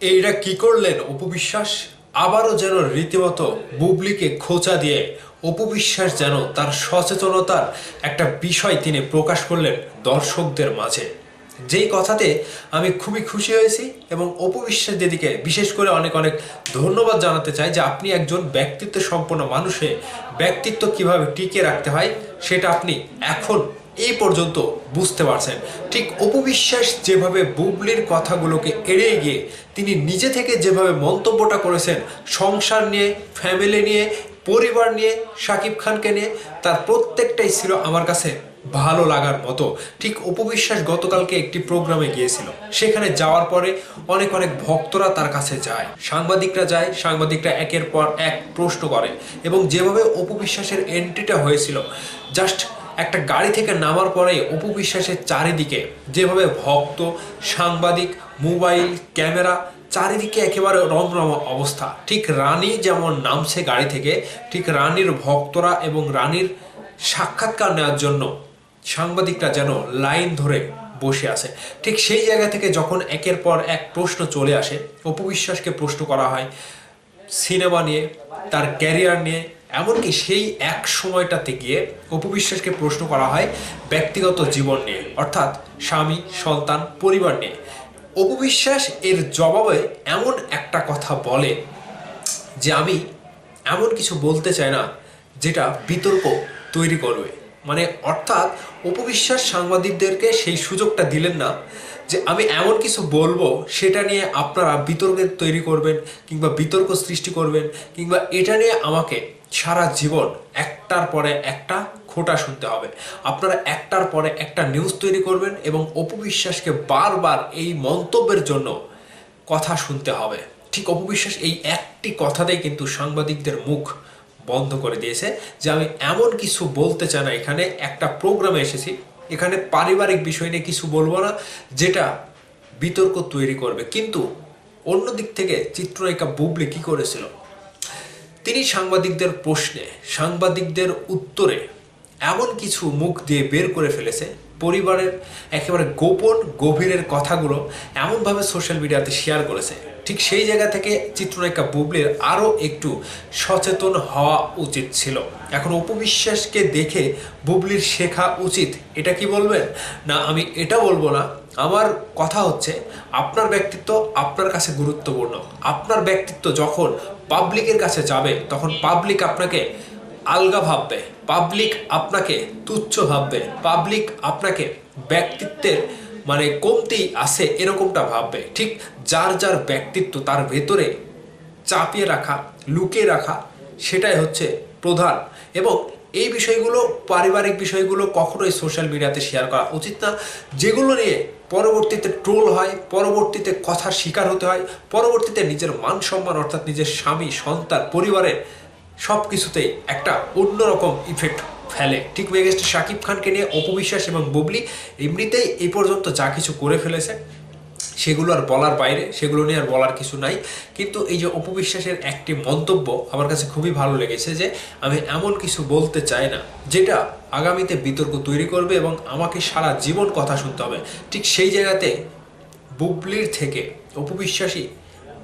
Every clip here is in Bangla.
এইটা কি করলেন অপবিশ্বাস আবারও যেন রীতিমতো বুবলিকে খোঁচা দিয়ে অপবিশ্বাস যেন তার সচেতনতার একটা বিষয় তিনি প্রকাশ করলেন দর্শকদের মাঝে। যেই কথাতে আমি খুবই খুশি হয়েছি এবং অপবিশ্বাস দিদিকে বিশেষ করে অনেক অনেক ধন্যবাদ জানাতে চাই যে আপনি একজন ব্যক্তিত্ব সম্পন্ন মানুষে ব্যক্তিত্ব কীভাবে টিকে রাখতে হয়, সেটা আপনি এখন এই পর্যন্ত বুঝতে পারছেন। ঠিক অপবিশ্বাস যেভাবে বুবলির কথাগুলোকে এড়িয়ে গিয়ে তিনি নিজে থেকে যেভাবে মন্তব্যটা করেছেন, সংসার নিয়ে ফ্যামিলি নিয়ে, পরিবার নিয়ে শাকিব খানকে নিয়ে, তার প্রত্যেকটাই ছিল আমার কাছে ভালো লাগার মতো। ঠিক অপবিশ্বাস গতকালকে একটি প্রোগ্রামে গিয়েছিল। সেখানে যাওয়ার পরে অনেক অনেক ভক্তরা তার কাছে যায়। সাংবাদিকরা যায়, সাংবাদিকরা একের পর এক প্রশ্ন করে। এবং যেভাবে অপবিশ্বাসের এন্ট্রিটা হয়েছিল জাস্ট একটা গাড়ি থেকে নামার পরে অপু বিশ্বাসের চারিদিকে, যেভাবে ভক্ত, সাংবাদিক, মোবাইল, ক্যামেরা, চারিদিকে একেবারে রমরম অবস্থা। ঠিক রানী যেমন নামছে গাড়ি থেকে, ঠিক রানীর ভক্তরা এবং রানীর সাক্ষাৎকার নেওয়ার জন্য সাংবাদিকরা যেন লাইন ধরে বসে আছে। ঠিক সেই জায়গা থেকে যখন একের পর এক প্রশ্ন চলে আসে, অপু বিশ্বাসকে প্রশ্ন করা হয়, সিনেমা নিয়ে, তার ক্যারিয়ার নিয়ে এমনকি সেই এক সময়টাতে গিয়ে অপবিশ্বাসকে প্রশ্ন করা হয় ব্যক্তিগত জীবন নিয়ে, অর্থাৎ স্বামী, সন্তান, পরিবার নিয়ে। অপবিশ্বাস এর জবাবে এমন একটা কথা বলে যে আমি এমন কিছু বলতে চাই না যেটা বিতর্ক তৈরি করবে। মানে অর্থাৎ উপবিশ্বাস সাংবাদিকদেরকে সেই সুযোগটা দিলেন না যে আমি এমন কিছু বলব সেটা নিয়ে আপনারা বিতর্ক তৈরি করবেন কিংবা বিতর্ক সৃষ্টি করবেন কিংবা এটা নিয়ে আমাকে সারা জীবন একটার পরে একটা খোটা শুনতে হবে। আপনারা একটার পরে একটা নিউজ তৈরি করবেন এবং অপবিশ্বাসকে বারবার এই মন্তব্যের জন্য কথা শুনতে হবে। ঠিক অপবিশ্বাস এই একটি কথাতেই কিন্তু সাংবাদিকদের মুখ বন্ধ করে দিয়েছে যে আমি এমন কিছু বলতে চাই না। এখানে একটা প্রোগ্রামে এসেছি। এখানে পারিবারিক বিষয় নিয়ে কিছু বলব না, যেটা বিতর্ক তৈরি করবে। কিন্তু অন্য দিক থেকে চিত্রনায়িকা বুবলি কি করেছিল? তিনি সাংবাদিকদের প্রশ্নে, সাংবাদিকদের উত্তরে এমন কিছু মুখ দিয়ে বের করে ফেলেছে, পরিবারের একেবারে গোপন, গভীরের কথাগুলো এমনভাবে সোশ্যাল মিডিয়াতে শেয়ার করেছে। ঠিক সেই জায়গা থেকে চিত্রনায়িকা বুবলির আরও একটু সচেতন হওয়া উচিত ছিল। এখন উপবিশ্বাসকে দেখে বুবলির শেখা উচিত, এটা কি বলবেন? না, আমি এটা বলব না। আমার কথা হচ্ছে, আপনার ব্যক্তিত্ব আপনার কাছে গুরুত্বপূর্ণ। আপনার ব্যক্তিত্ব যখন পাবলিকের কাছে যাবে, তখন পাবলিক আপনাকে আলগা ভাববে। পাবলিক আপনাকে তুচ্ছ ভাববে। পাবলিক আপনাকে ব্যক্তিত্বের মানে কমতি আছে এরকমটা ভাববে। ঠিক যার যার ব্যক্তিত্ব তার ভেতরে চাপিয়ে রাখা, লুকিয়ে রাখা, সেটাই হচ্ছে প্রধান। এবং এই বিষয়গুলো, পারিবারিক বিষয়গুলো কখনোই সোশ্যাল মিডিয়াতে শেয়ার করা উচিত না। যেগুলো নিয়ে পরবর্তীতে ট্রোল হয়, পরবর্তীতে কথার শিকার হতে হয়, পরবর্তীতে নিজের মান সম্মান অর্থাৎ নিজের স্বামী, সন্তান, পরিবারের সব কিছুতেই একটা অন্যরকম ইফেক্ট ফেলে। ঠিক মেগাস্টার শাকিব খানকে নিয়ে অপবিশ্বাস এবং বুবলি এমনিতেই এই পর্যন্ত যা কিছু করে ফেলেছে, সেগুলো আর বলার বাইরে, সেগুলো নিয়ে আর বলার কিছু নাই। কিন্তু এই যে অপবিশ্বাসের একটি মন্তব্য আমার কাছে খুবই ভালো লেগেছে যে, আমি এমন কিছু বলতে চাই না, যেটা আগামীতে বিতর্ক তৈরি করবে এবং আমাকে সারা জীবন কথা শুনতে হবে। ঠিক সেই জায়গাতে বুবলির থেকে অপবিশ্বাসী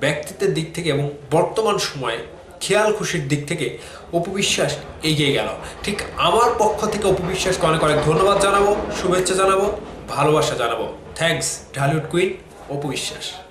ব্যক্তিত্বের দিক থেকে এবং বর্তমান সময়ে খেয়াল খুশির দিক থেকে অপবিশ্বাস এগিয়ে গেল। ঠিক আমার পক্ষ থেকে অপবিশ্বাসকে অনেক অনেক ধন্যবাদ জানাব, শুভেচ্ছা জানাব, ভালোবাসা জানাব। থ্যাংকস ঢালিউড কুইন অপবিশ্বাস।